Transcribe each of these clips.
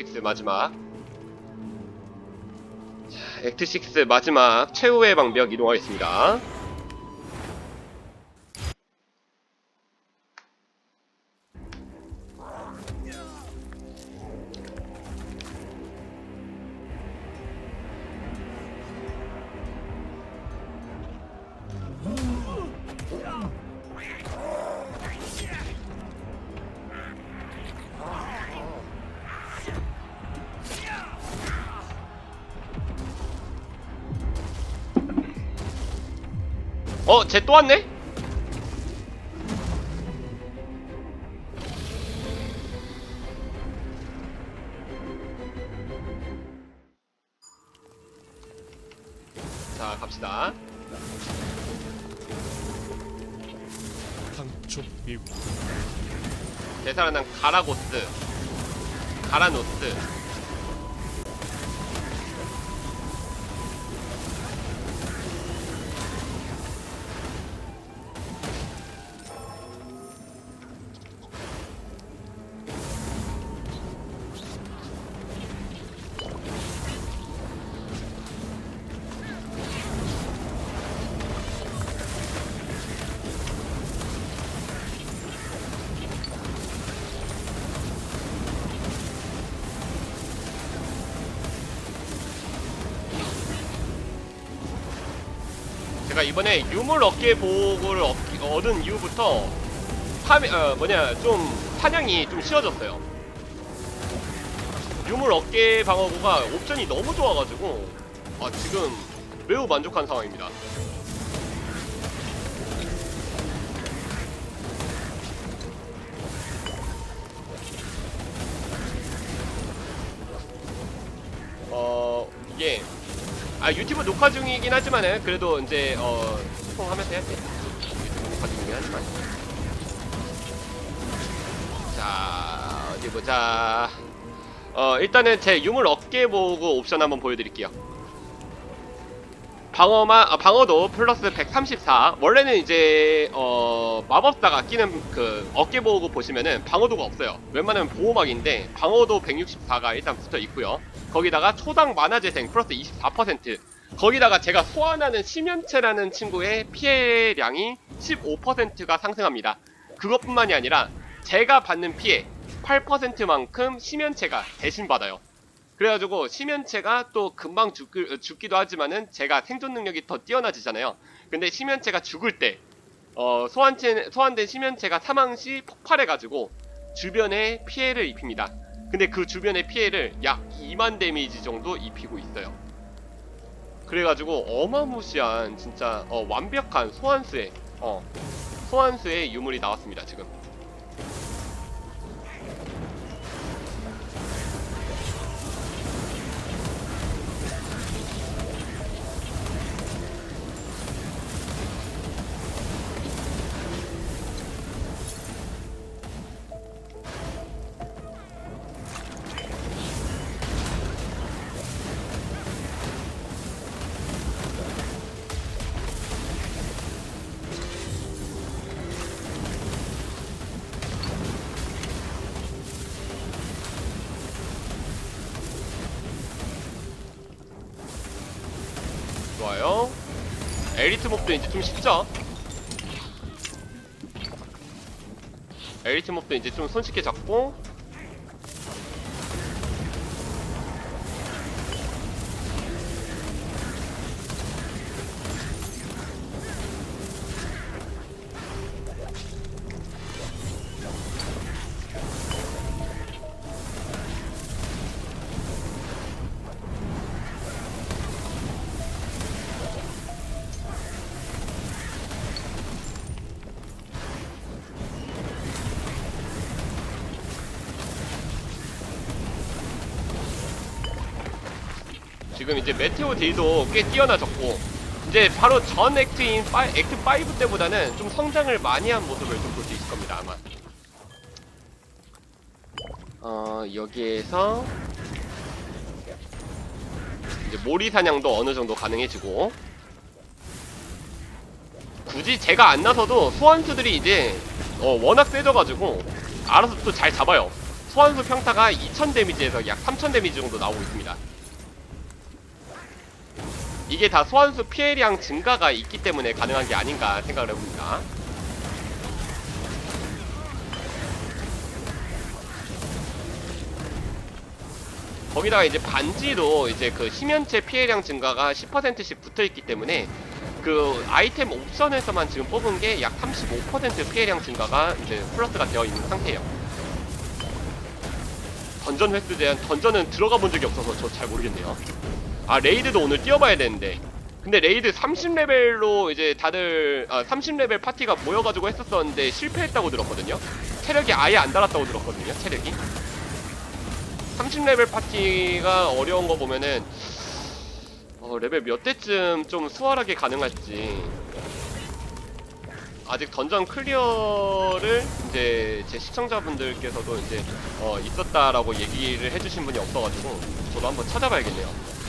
액트6 마지막. 자, 액트6 마지막 최후의 방벽 이동하겠습니다 어? 쟤 또 왔네? 자 갑시다 한쪽 미국 되살아난 가라고스 가라노스 제가 이번에 유물 어깨 보호를 얻, 얻은 이후부터 파미, 어, 뭐냐 좀 사냥이 좀 쉬워졌어요. 유물 어깨 방어구가 옵션이 너무 좋아가지고 아, 지금 매우 만족한 상황입니다. 아 유튜브 녹화 중이긴 하지만은 그래도 이제 어 소통하면서 해야지 유튜브 녹화 중이긴 하지만. 자 어디 보자. 어 일단은 제 유물 어깨 보고 옵션 한번 보여드릴게요 방어마 아, 방어도 플러스 134 원래는 이제 어 마법사가 끼는 그 어깨 보호구 보시면은 방어도가 없어요. 웬만하면 보호막인데 방어도 164가 일단 붙어 있고요. 거기다가 초당 만화 재생 플러스 24% 거기다가 제가 소환하는 심연체라는 친구의 피해량이 15%가 상승합니다. 그것뿐만이 아니라 제가 받는 피해 8%만큼 심연체가 대신 받아요 그래가지고 심연체가 또 금방 죽, 죽기도 하지만은 제가 생존 능력이 더 뛰어나지잖아요. 근데 심연체가 죽을 때, 어, 소환체, 소환된 심연체가 사망 시 폭발해가지고 주변에 피해를 입힙니다. 근데 그 주변의 피해를 약 2만 데미지 정도 입히고 있어요. 그래가지고 어마무시한 진짜 어, 완벽한 소환수의 어, 소환수의 유물이 나왔습니다 지금. 좋아요. 에리트 몹도 이제 좀 쉽죠? 에리트 몹도 이제 좀 손쉽게 잡고 지금 이제 메테오 딜도 꽤 뛰어나졌고 이제 바로 전 액트인 파, 액트 5 때보다는 좀 성장을 많이 한 모습을 좀 볼 수 있을 겁니다 아마 어 여기에서 이제 모리 사냥도 어느 정도 가능해지고 굳이 제가 안 나서도 소환수들이 이제 어, 워낙 세져가지고 알아서 또 잘 잡아요 소환수 평타가 2000 데미지에서 약 3000 데미지 정도 나오고 있습니다. 이게 다 소환수 피해량 증가가 있기 때문에 가능한 게 아닌가 생각을 해봅니다. 거기다가 이제 반지도 이제 그 심연체 피해량 증가가 10%씩 붙어 있기 때문에 그 아이템 옵션에서만 지금 뽑은 게 약 35% 피해량 증가가 이제 플러스가 되어 있는 상태예요. 던전 횟수 제한 던전은 들어가 본 적이 없어서 저 잘 모르겠네요. 아 레이드도 오늘 뛰어봐야 되는데 근데 레이드 30레벨로 이제 다들 아 30레벨 파티가 모여가지고 했었었는데 실패했다고 들었거든요. 체력이 아예 안 달았다고 들었거든요. 체력이. 30레벨 파티가 어려운 거 보면은 어, 레벨 몇 대쯤 좀 수월하게 가능할지 아직 던전 클리어를 이제 제 시청자분들께서도 이제 어, 있었다라고 얘기를 해주신 분이 없어가지고 저도 한번 찾아봐야겠네요.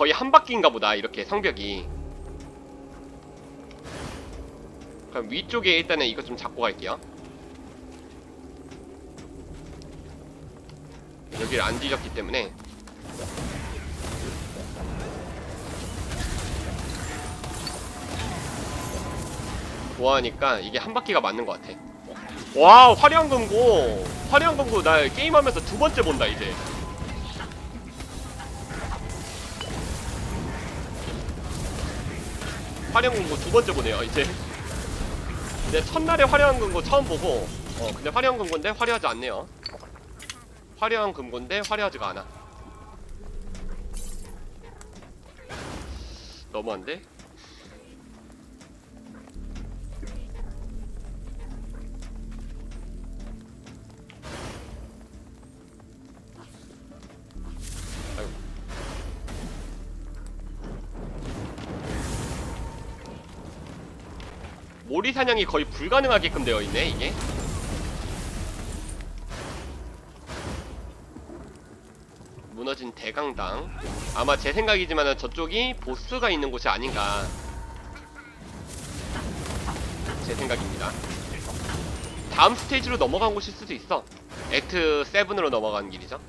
거의 한 바퀴인가 보다 이렇게 성벽이. 그럼 위쪽에 일단은 이거 좀 잡고 갈게요. 여기를 안 뒤졌기 때문에. 좋아하니까 이게 한 바퀴가 맞는 것 같아. 와 화려한 금고. 화려한 금고 나 게임하면서 두 번째 본다 이제 화려한 금고 두 번째 보네요 이제. 근데 첫날에 화려한 금고 처음 보고 어 근데 화려한 금고인데 화려하지 않네요. 화려한 금고인데 화려하지가 않아. 너무한데? 모리 사냥이 거의 불가능하게끔 되어 있네 이게. 무너진 대강당. 아마 제 생각이지만은 저쪽이 보스가 있는 곳이 아닌가. 제 생각입니다. 다음 스테이지로 넘어간 곳일 수도 있어. 액트 7으로 넘어가는 길이죠.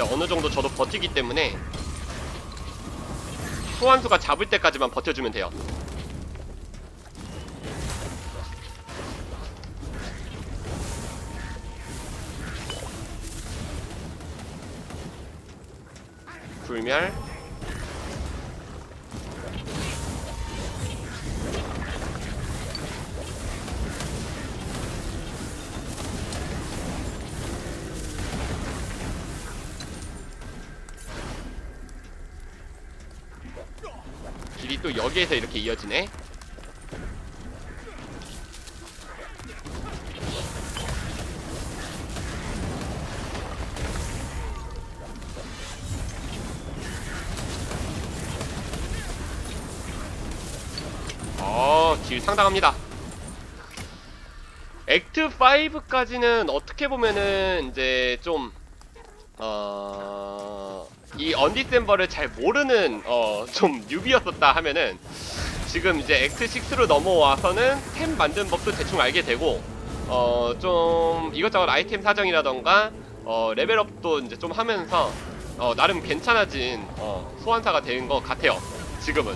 이제 어느 정도 저도 버티기 때문에 소환수가 잡을 때까지만 버텨주면 돼요. 불멸 또 여기에서 이렇게 이어지네. 어, 길 상당합니다. 액트 5까지는 어떻게 보면은 이제 좀 어... 이 언디셈버를 잘 모르는 어, 좀 뉴비였었다 하면은 지금 이제 액트 6로 넘어와서는 템 만든 법도 대충 알게 되고 어, 좀 이것저것 아이템 사정이라던가 어, 레벨업도 이제 좀 하면서 어, 나름 괜찮아진 어, 소환사가 된 것 같아요. 지금은.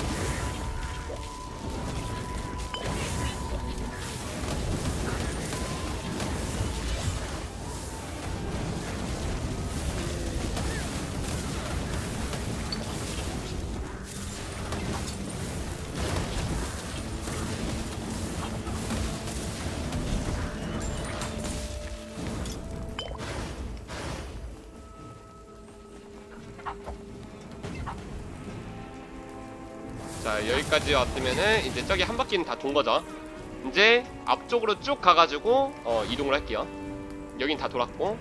여기까지 왔으면은 이제 저기 한 바퀴는 다 돈 거죠. 이제 앞쪽으로 쭉 가가지고 어, 이동을 할게요. 여긴 다 돌았고.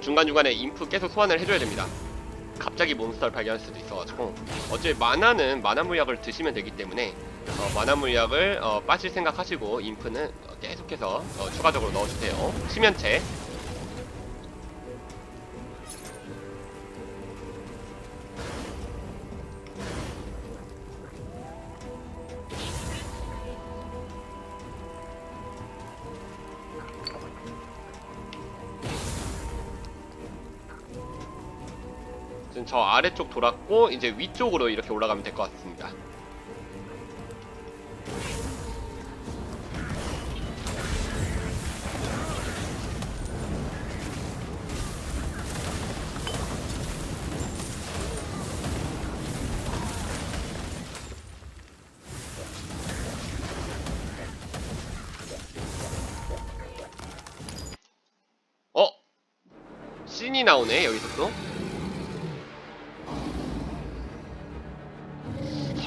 중간중간에 인프 계속 소환을 해줘야 됩니다. 갑자기 몬스터를 발견할 수도 있어가지고. 어차피 마나는 마나 물약을 드시면 되기 때문에 어, 마나 물약을 어, 빠질 생각하시고 인프는 어, 계속해서 어, 추가적으로 넣어주세요. 수면체 아래쪽 돌았고 이제 위쪽으로 이렇게 올라가면 될 것 같습니다.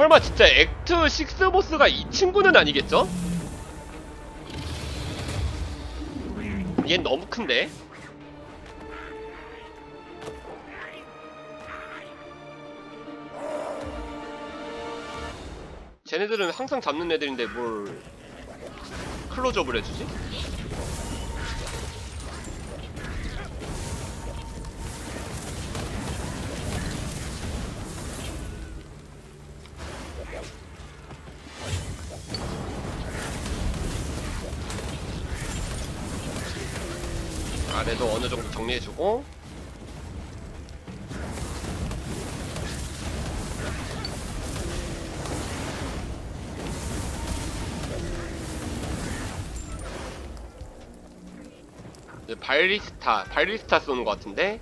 설마 진짜 액트 6 보스가 이 친구는 아니겠죠? 얘 너무 큰데? 쟤네들은 항상 잡는 애들인데 뭘 클로즈업을 해주지? 아래도 어느 정도 정리해주고 이제 발리스타 발리스타 쏘는 것 같은데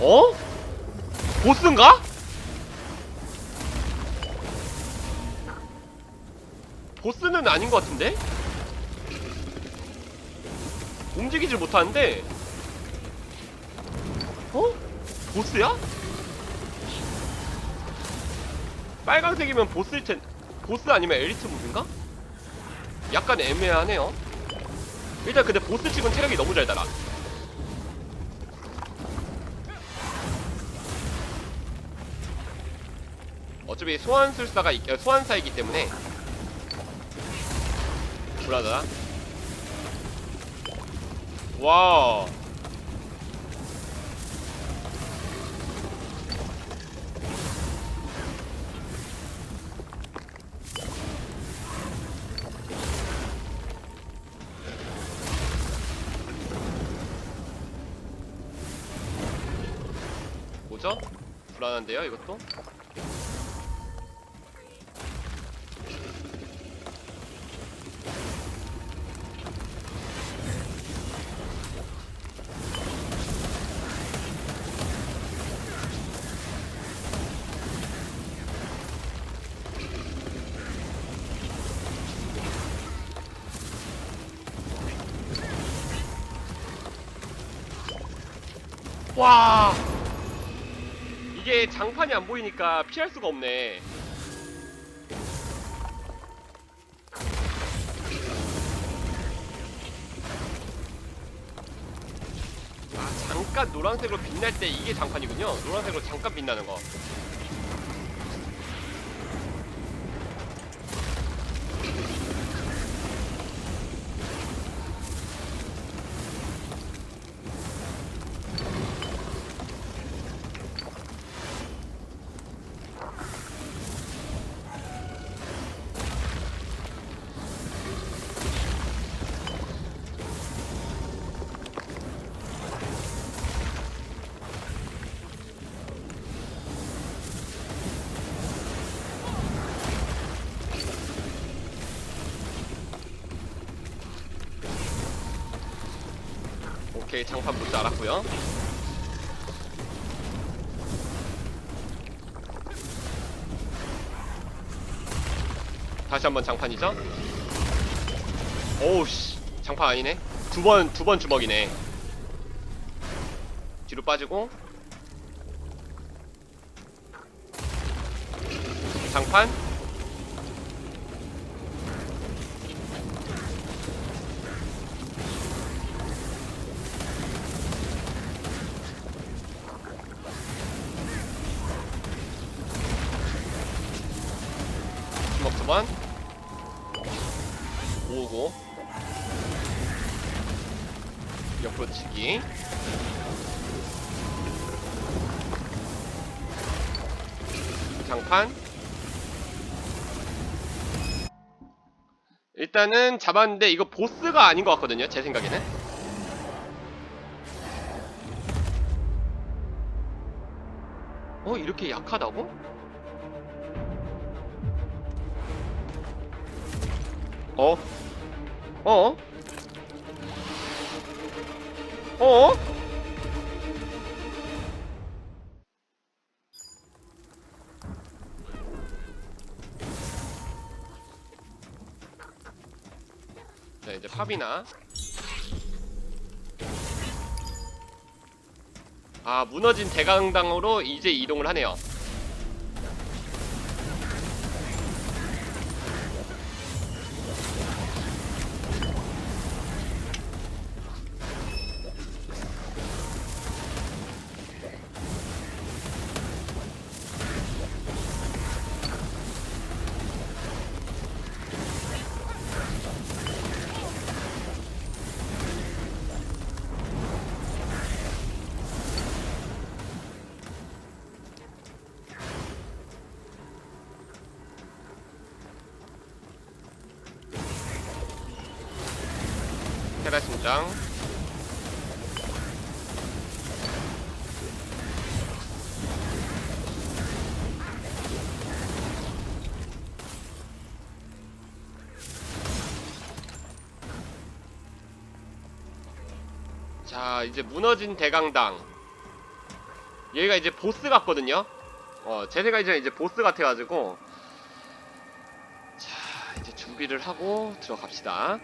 어? 보스인가? 보스는 아닌 것 같은데? 움직이질 못하는데 어? 보스야? 빨강색이면 보스일 텐 보스 아니면 엘리트 무인가? 약간 애매하네요 일단 근데 보스 치곤 체력이 너무 잘 달아 어차피 소환술사가 있- 어, 소환사이기 때문에 불하다. 와. 뭐죠? 불안한데요, 이것도? 와. 이게 장판이 안 보이니까 피할 수가 없네. 아 잠깐 노란색으로 빛날 때 이게 장판이군요. 노란색으로 잠깐 빛나는 거 오케이 장판 볼줄 알았고요. 다시 한번 장판이죠? 오우씨. 장판 아니네. 두 번 두 번 주먹이네. 뒤로 빠지고. 장판 두번 모으고. 옆으로 치기. 장판. 일단은 잡았는데 이거 보스가 아닌 것 같거든요 제 생각에는. 어 이렇게 약하다고? 어? 어? 어? 자 이제 팝이나 아 무너진 대강당으로 이제 이동을 하네요 테라 심장. 자 이제 무너진 대강당. 얘가 이제 보스 같거든요? 어 제세가 이제 이제 보스 같아가지고. 자 이제 준비를 하고 들어갑시다